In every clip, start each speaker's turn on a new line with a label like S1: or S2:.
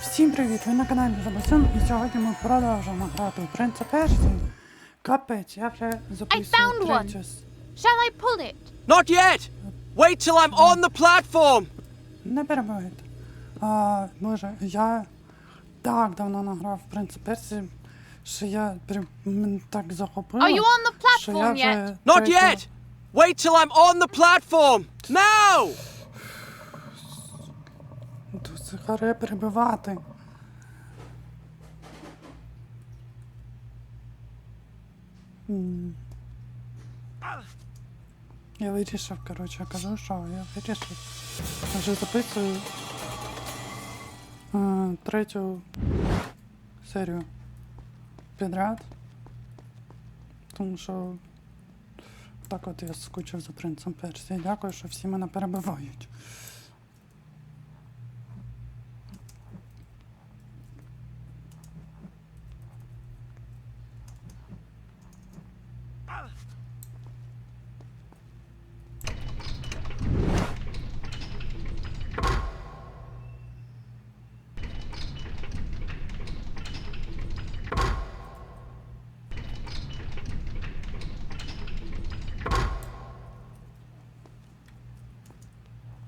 S1: Всім привіт! Ви на каналі Забасун і сьогодні ми продовжуємо грати в Принца Персії. Капець, я вже
S2: I
S1: записую
S2: found one.
S1: третю. с-
S2: Shall I pull it?
S3: Not yet! Wait till I'm on the platform!
S1: Не перебувайте. А, боже, я так давно награв в Принца Персії, що я прям мене так захопило.
S2: Are you on the
S1: що я
S2: platform
S1: вже
S2: yet?
S3: Not
S1: третю-
S3: yet! Wait till I'm on the platform! Now!
S1: Це харе перебивати. Я вирішив, коротше, кажу, що я вирішив. Вже записую е, третю серію підряд. Тому що так от я скучив за принцем Персії. Дякую, що всі мене перебивають.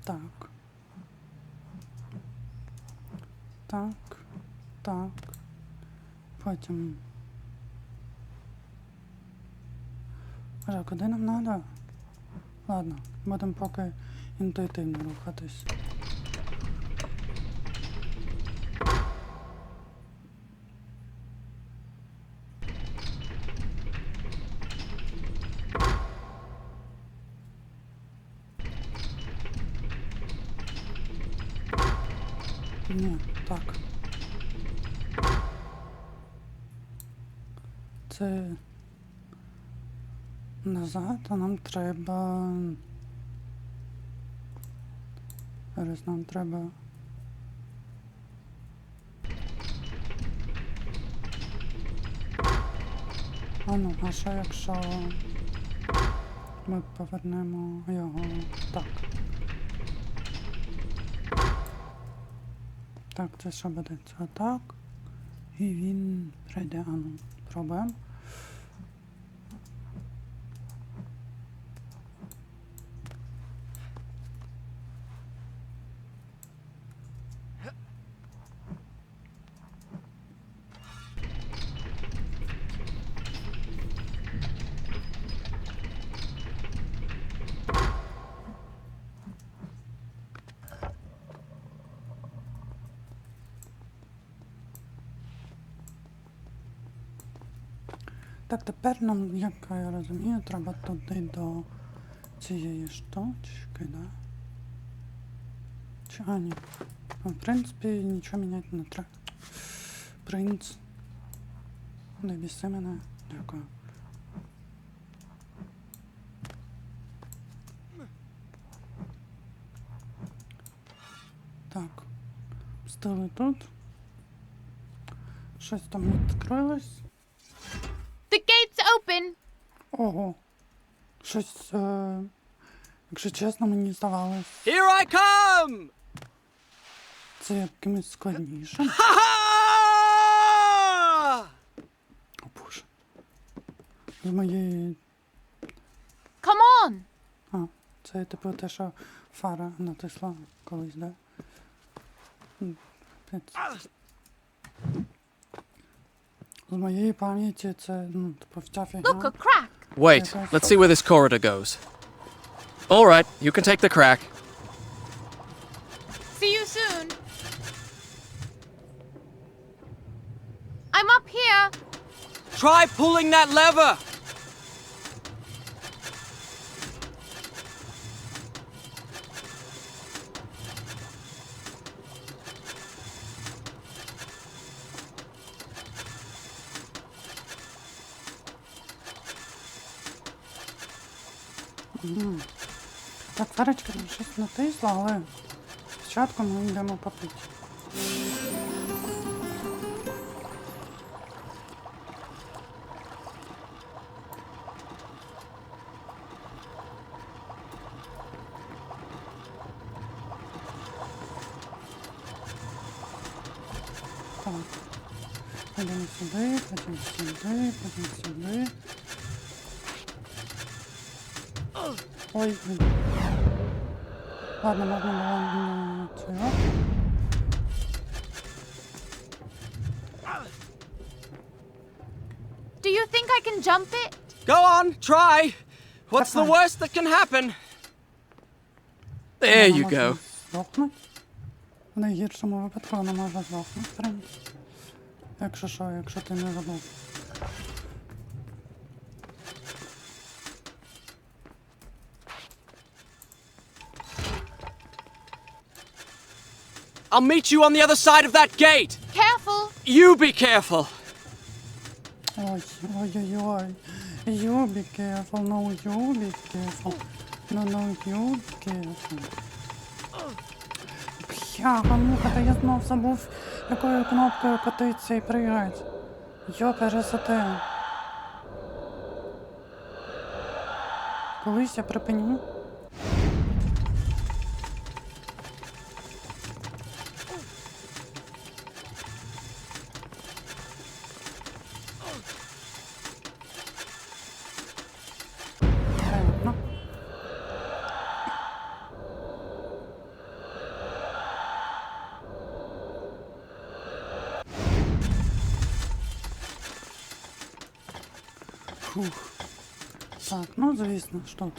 S1: Так. Так. Так. Потім. Боже, куди нам треба? Ладно, будемо поки інтуїтивно рухатись. Ні, так. Це а нам треба. Зараз нам треба. А ну, а що якщо ми повернемо його так. Так, це що буде? Це так. І він прийде. А ну, пробуємо. Так, тепер нам, як я розумію, треба туди до цієї штучки, да? Чи, а, ні. В принципі, нічого міняти не треба. Принц. Не біси мене. Дякую. Так. Стали тут. Щось там відкрилось.
S2: Open.
S1: Ого. Щось, е, якщо чесно, мені здавалось,
S3: Here I come!
S1: це якимось складнішим.
S3: Ha-ha!
S1: О боже. З моєї.
S2: Come on.
S1: А, це типу те, що фара натисла колись, да? Пець.
S2: Look, a crack!
S3: Wait, let's see where this corridor goes. All right, you can take the crack.
S2: See you soon. I'm up here.
S3: Try pulling that lever.
S1: Так, фарочка там щось натисла, але спочатку ми йдемо попити. Так. Потім сюди, потім сюди, потім сюди. Ой, блін. Ладно, можна було не цього.
S2: Do you think I can jump it?
S3: Go on, try. What's the
S1: fine.
S3: worst that can happen? There
S1: Вона
S3: you
S1: може
S3: go.
S1: Здохнуть. В найгіршому випадку вона може здохнути, в принципі. Якщо що, якщо ти не забув.
S3: I'll meet you on the other side of that gate.
S2: Careful!
S3: You be careful.
S1: Ой, ой-ой-ой. You be careful, no you be careful. No, no, you be careful. Бляха, муха, та я знов забув, якою кнопкою котиться і пригать. Йо, пересоте. Колись я припиню. Звісно, що тут.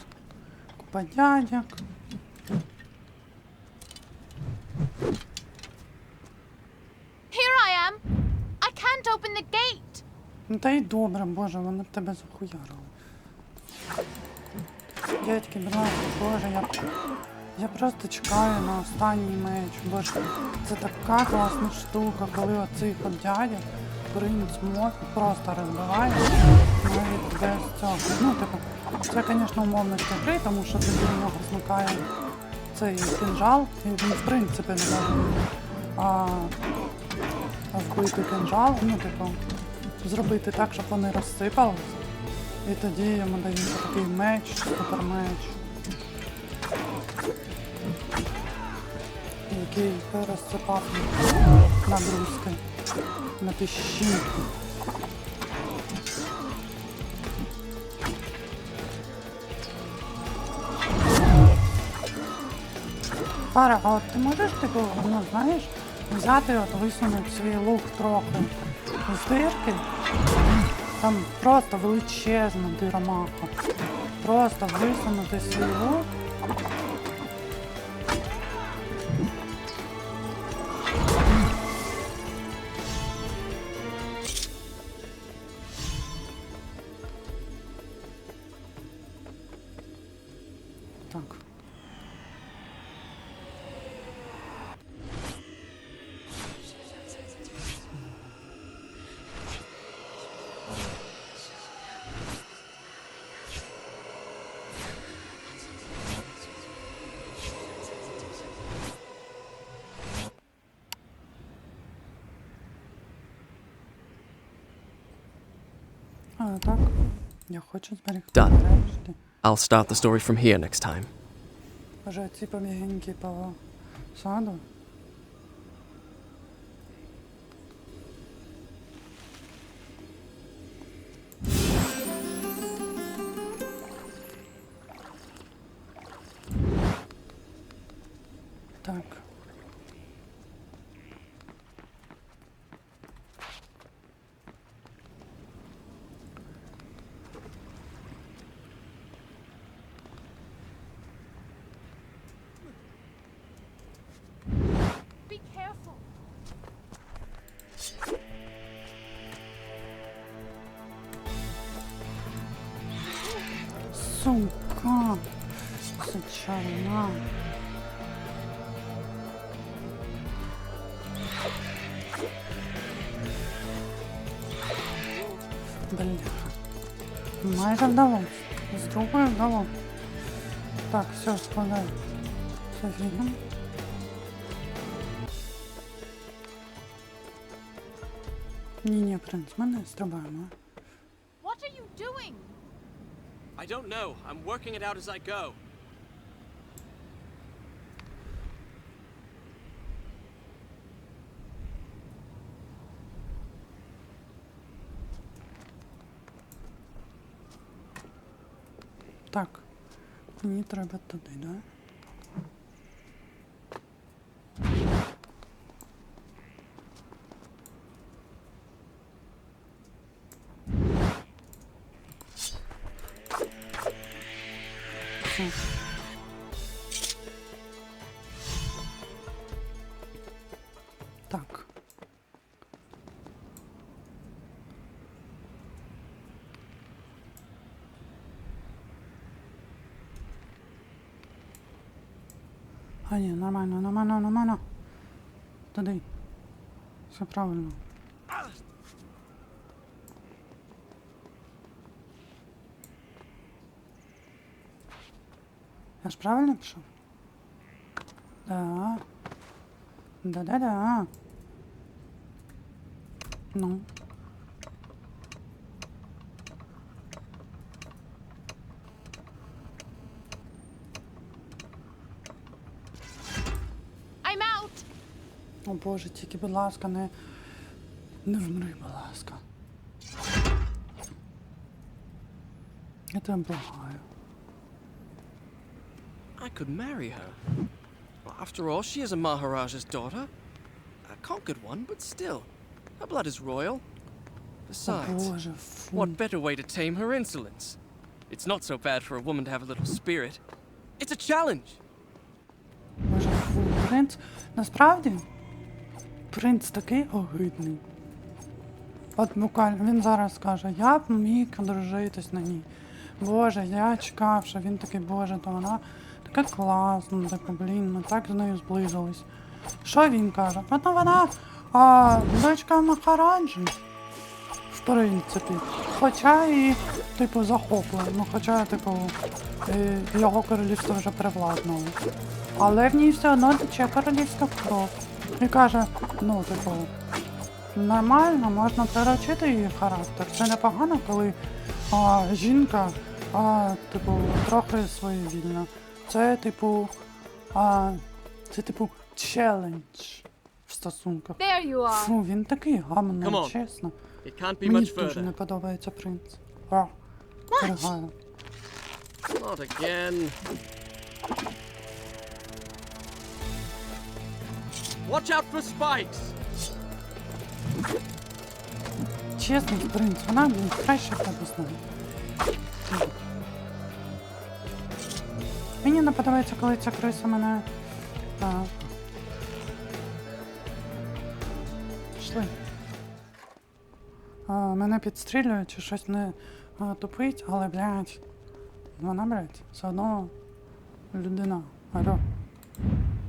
S1: Купа дядяк.
S2: Here I am! I can't open the gate!
S1: Ну та й добре, боже, вони б тебе захуярили. Дядьки, будь боже, я, я просто чекаю на останній меч. Боже, це така класна штука, коли оцих от дядя принц мозку просто розбиває навіть без цього. Ну, типу, це, звісно, умовності гри, тому що в нього зникає цей кінжал, і він в принципі не може а, вбити кинжал, ну, типу, зробити так, щоб вони розсипались. І тоді йому дається такий меч, супермеч. Який розсипав на брузки, на піщинки. Пара, а от ти можеш типу, ну знаєш, взяти от висунути свій лук трохи з дирки, там просто величезна дирамаха. Просто висунути свій лук. А, так. Я хочу зберегти.
S3: Done.
S1: нарешті.
S3: I'll start the story from here next time.
S1: Може, ці побігеньки по саду. Сука. Сучарна. Бля. Майже вдалося. З другою вдалося. Так, все, складаю. Все фігня. Ні, ні, принц, ми не стрибаємо.
S3: I don't know. I'm working it out as I go.
S1: Так, не треба туди, да? А ні, нормально, нормально, нормально. Туди. Все правильно. Я ж правильно пішов? Да. Да-да-да. Ну. О Боже, тільки, будь ласка, не. Не вмри, будь ласка. Я тебе благаю.
S3: I could marry her. Well, after all, she is a Maharaja's daughter. A conquered one, but still. Her blood is royal.
S1: О
S3: Besides,
S1: Боже, фу.
S3: what better way to tame her insolence? It's not so bad for a woman to have a little spirit. It's a challenge!
S1: Боже, фу. Принц. Насправді. Принц такий огидний. От буквально він зараз скаже, я б міг одружитись на ній. Боже, я чекав, що він такий, боже, то вона така класна, така, блін, ми так з нею зблизились. Що він каже? А вона а, дочка Махараджі. В принципі. Хоча і, типу, захоплена. Ну, хоча, типу, е, його королівство вже привладнуло. Але в ній все одно тече королівська кров. І каже, ну, типу, нормально, можна приручити її характер. Це непогано, коли а, жінка, а, типу, трохи своєвільна. Це, типу, а, це, типу, челендж в стосунках.
S2: There you are.
S1: Фу, він такий
S3: Come
S1: гамний,
S3: on.
S1: чесно.
S3: It can't be
S1: Мені
S3: much
S1: дуже не
S3: further.
S1: подобається принц. А, перегаю.
S3: Not again. Watch out for spikes!
S1: Чесний принц, вона блін, краще в. Мені не подобається, коли ця криса мене. А... Пішли. Мене підстрілюють чи щось не тупить, але, блядь, вона, блядь, все одно людина. Алло.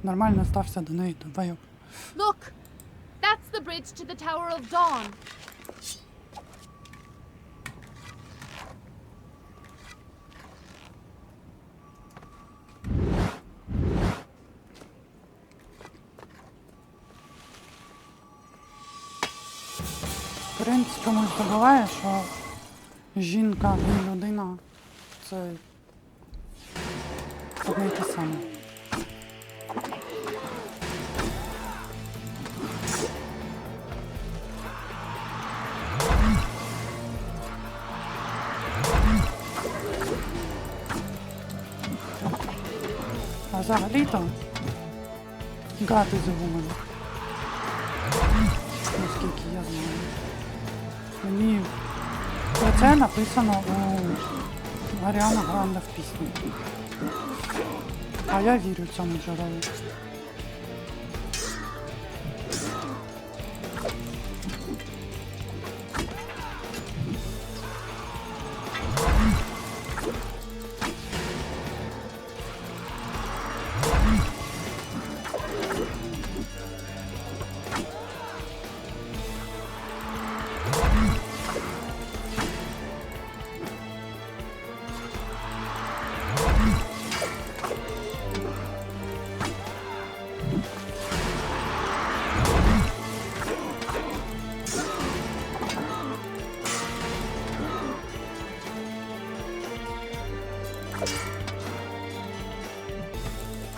S1: Нормально стався до неї, долбайок.
S2: Look, that's the bridge to the Tower of Dawn.
S1: Принц чомусь забуває, що жінка і людина це одне й те саме. Взагалі-то гати a. Наскільки я знаю. Мені про це написано у Аріана Гранда в пісні. А я вірю цьому джерелу.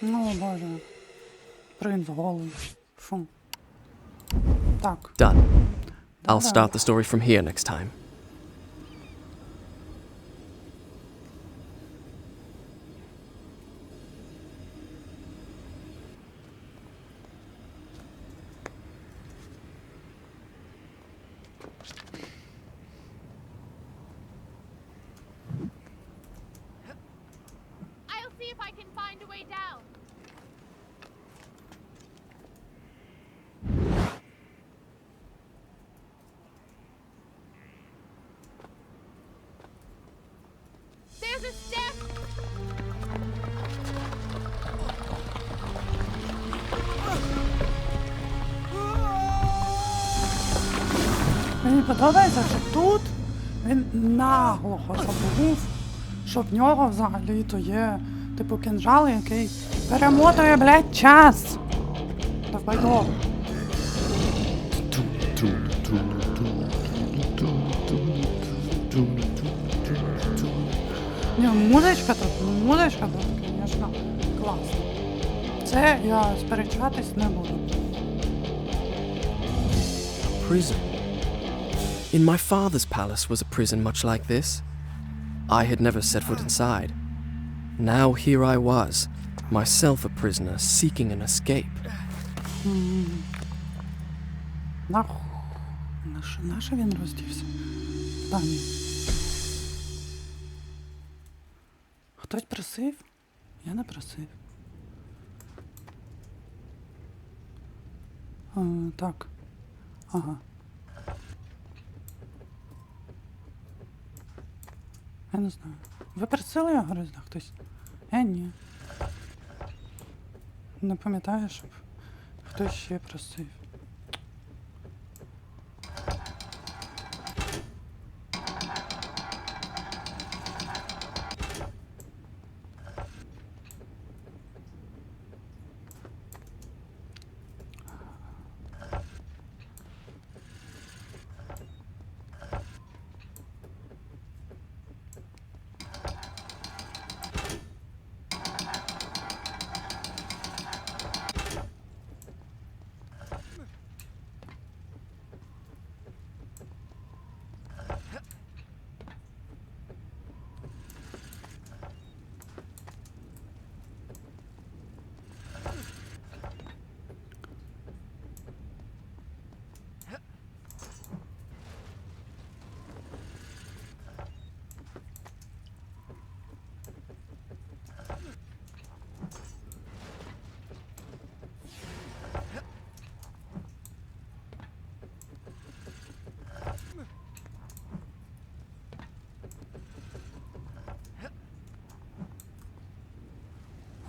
S1: Ну, боже. Принц голий. Фу. Так.
S3: Done. I'll
S1: Да-да.
S3: start the story from here next time.
S1: Мені подобається, що тут він наглухо забув, що в нього взагалі то є, типу, кинжал, який перемотує, блядь, час. Давай добре. Ні, музичка тут, музичка тут, звісно, класна. Це я сперечатись не буду.
S3: Prison. In my father's palace was a prison much like this. I had never set foot inside. Now here I was, myself a prisoner, seeking an escape.
S1: Нах... Наш... Наше він роздівся? Та ні. Хтось просив? Я не просив. А, так. Ага. Я не знаю. Ви просили його розда хтось? Я ні. Не пам'ятаю, щоб хтось ще просив.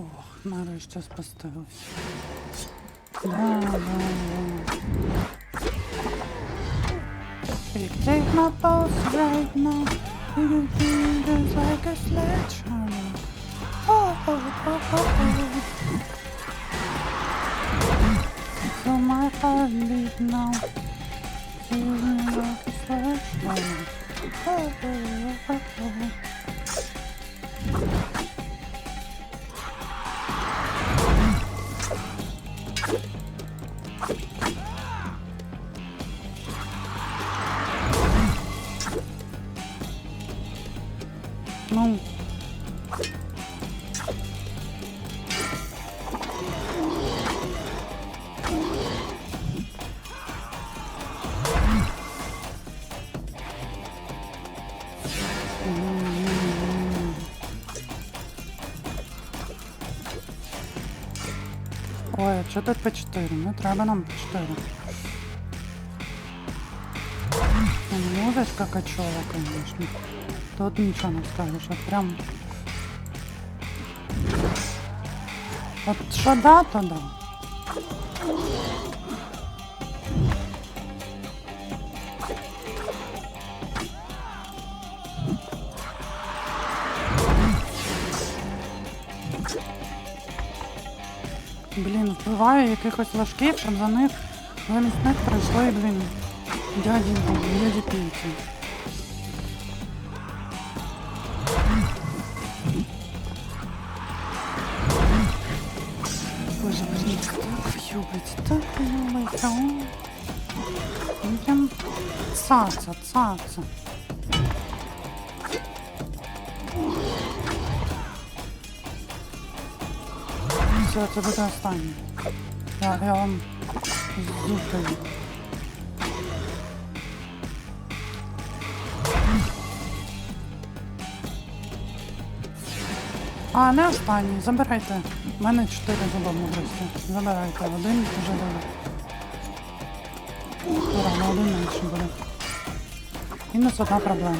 S1: Ох, нарешті да. You take my pulse right now. You can feel it like a sledgehammer. Oh, oh, oh, oh, oh. So my heart beat now. Feeling like a sledgehammer. Oh, oh, oh, oh. Ну. Ой, а що тут по 4? Ну треба нам по 4. Ну, Музычка качова, конечно. Тут нічого не скажеш, от прям. От що да, то да. Блін, вбиваю якихось ложків, щоб за них замість них прийшли, блін, дяді, дяді пійці. Любить. Так любить. а он. Він Прям цаца, цаца. Все, це буде останнє. Я, я вам зупиню. А, не останній, забирайте. У мене чотири зуба мудрості. Забирайте, один вже буде. Рано, один менше буде. Мінус одна проблема.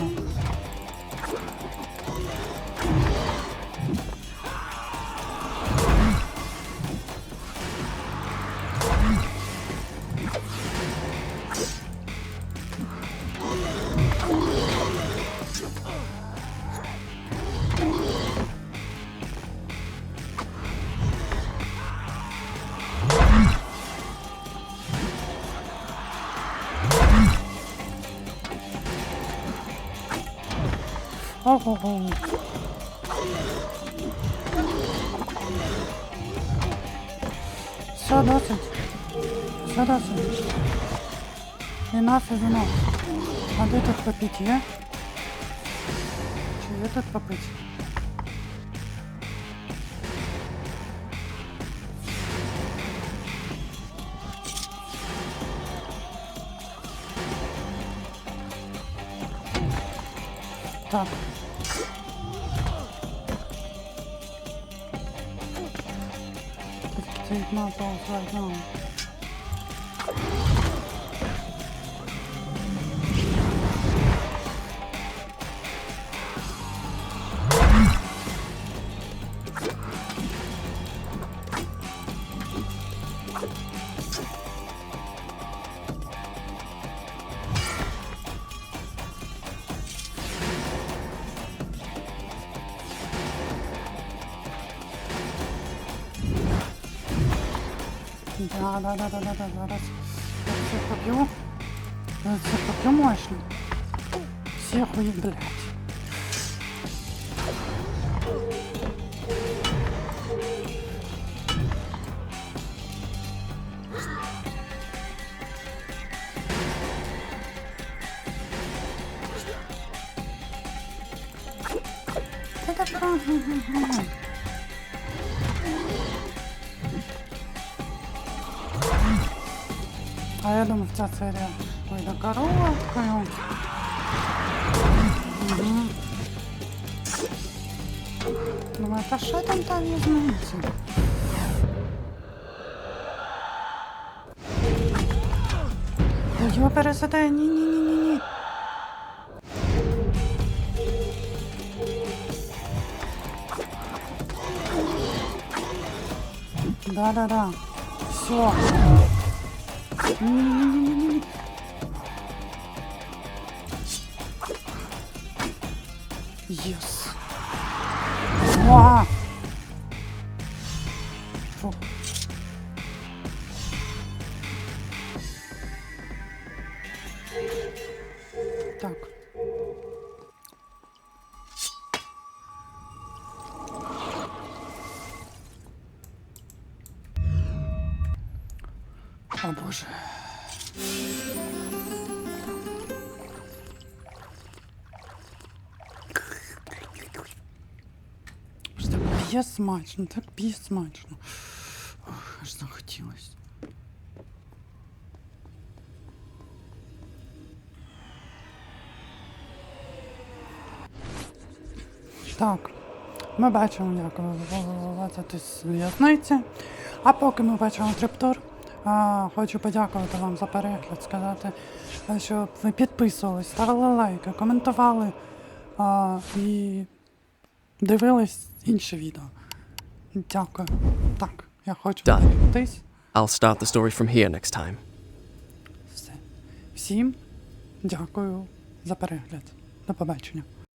S1: Ого-го. Все, досить. Все досить. Enough is enough. А де тут попить є? Чи є тут попить? Так. 那帮算一 Да, да, да, да, да, да, зараз. Я всех поп'ю. Я Це поп'ю мощно. Всі хуї, блядь. А я думаю, ця серія вийде короткою. Мгм. Думаю, та що там там візьметься? Його пересадай, ні-ні-ні-ні-ні. Да-да-да. Все. Не-не-не-не-не. Yes. П'є смачно, так п'є смачно. Ох, аж захотілось. Так, ми бачимо, як вилазити з в'язниці. А поки ми бачимо триптор, хочу подякувати вам за перегляд, сказати, е, щоб ви підписувались, ставили лайки, коментували а, і дивились інше відео. Дякую. Так, я хочу
S3: Done.
S1: подивитись.
S3: I'll start the story from here next time.
S1: Все. Всім дякую за перегляд. До побачення.